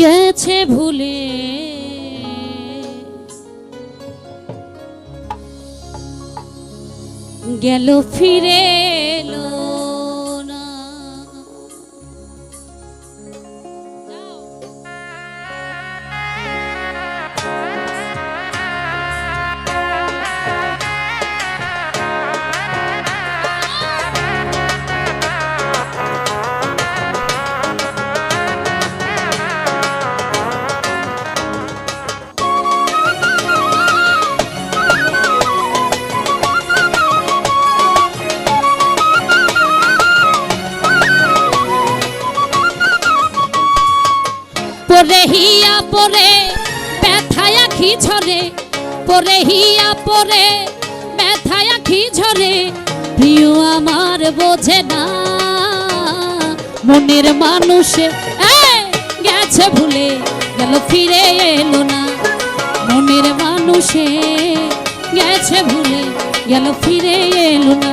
গেছে ভুলে। গেল ফিরে এলো পরে ব্যথায় আখি ঝরে পরে হিয়া পরে ব্যথায় আখি ঝরে, প্রিয় আমার বোঝে না। মনের মানুষে গেছে ভুলে, গেল, ফিরে এলো না। মনের মানুষে, গেছে ভুলে, গেল, ফিরে এলো না।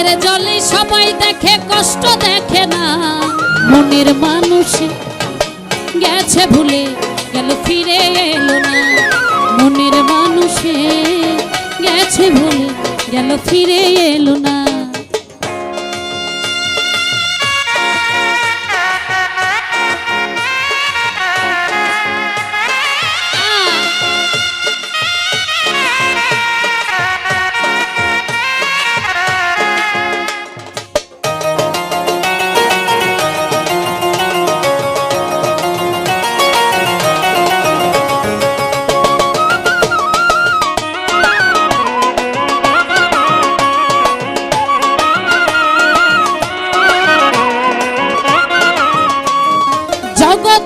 চোখের জলে সবাই দেখে, কষ্ট দেখে না। মনের মানুষ গেছে ভুলে, গেল, ফিরে এলো না। মনের মানুষে গেছে ভুলে, গেল, ফিরে এলো না।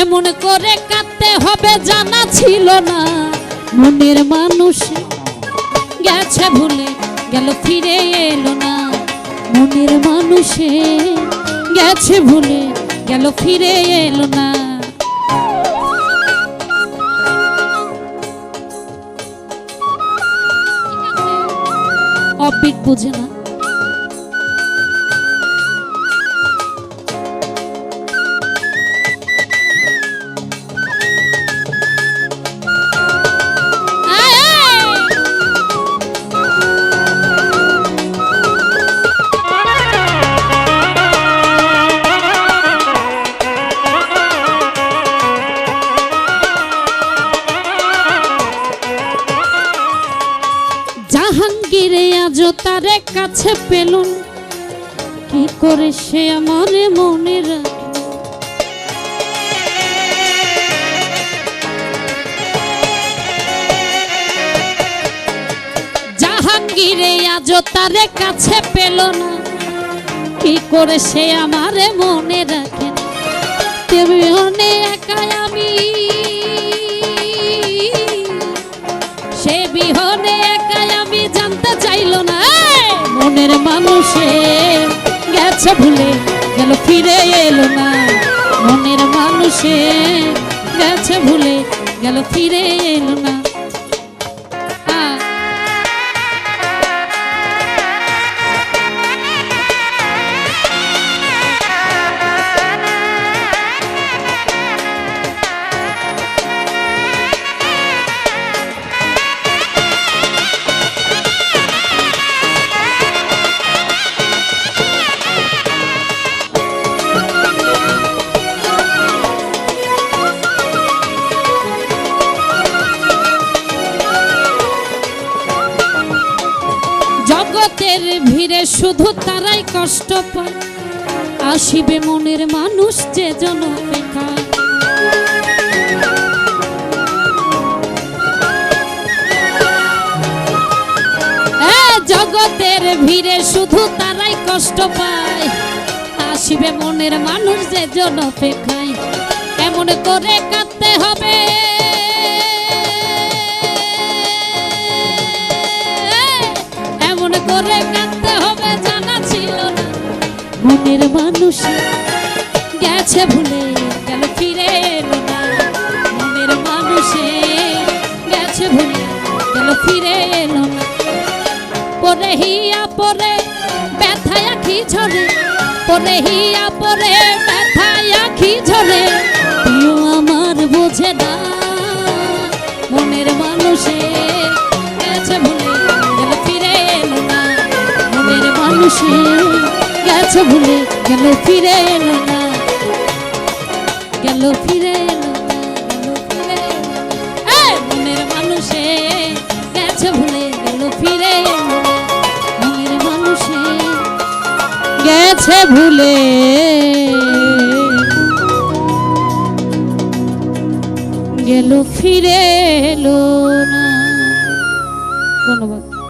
এমন করে কাঁদতে হবে, জানা ছিল না। মনের মানুষ গেছে ভুলে, গেল, ফিরে এলো না। মনের মানুষে গেছে ভুলে, গেল, ফিরে এলো না। অপিক বুঝে না। কাছে পেলুন। কি করে সে আমারে মনে রাখে? জাহাঙ্গীরে আজ তারে কাছে পেল না। কি করে সে আমারে মনে রাখে? তেমনি একাই আমি। সে বিহনে একাই আমি জানতে চাইলো না! মনের মানুষে গেছে ভুলে গেল ফিরে এলো না। মনের মানুষে গেছে ভুলে গেল ফিরে এলো না। শুধু তারাই কষ্ট পায়। আসিবে মনের মানুষ যে জন জগতের ভিড়ে শুধু তারাই কষ্ট পায়। আসিবে মনের মানুষ যে জন অপেক্ষায়। এমন করে কাঁদতে হবে মানুষ গেছে ভুলে গেল ফিরে এলো মনের মানুষে গেছে ভুলে গেল ফিরে এলো না। পরে হিয়া পরে ব্যথায় আখি ঝরে, পরে হিয়া পরে ব্যথায় আখি ঝরে। প্রিয় আমার বোঝে না, মনের মানুষে গেছে ভুলে গেল ফিরে এলো না। মনের মানুষে গেছে ভুলে গেল ফিরে এলো না। গেল ফিরে এলো মনের মানুষে গেছে ভুলে গেল ফিরে মনের মানুষে গেছে ভুলে গেল ফিরে এলো না।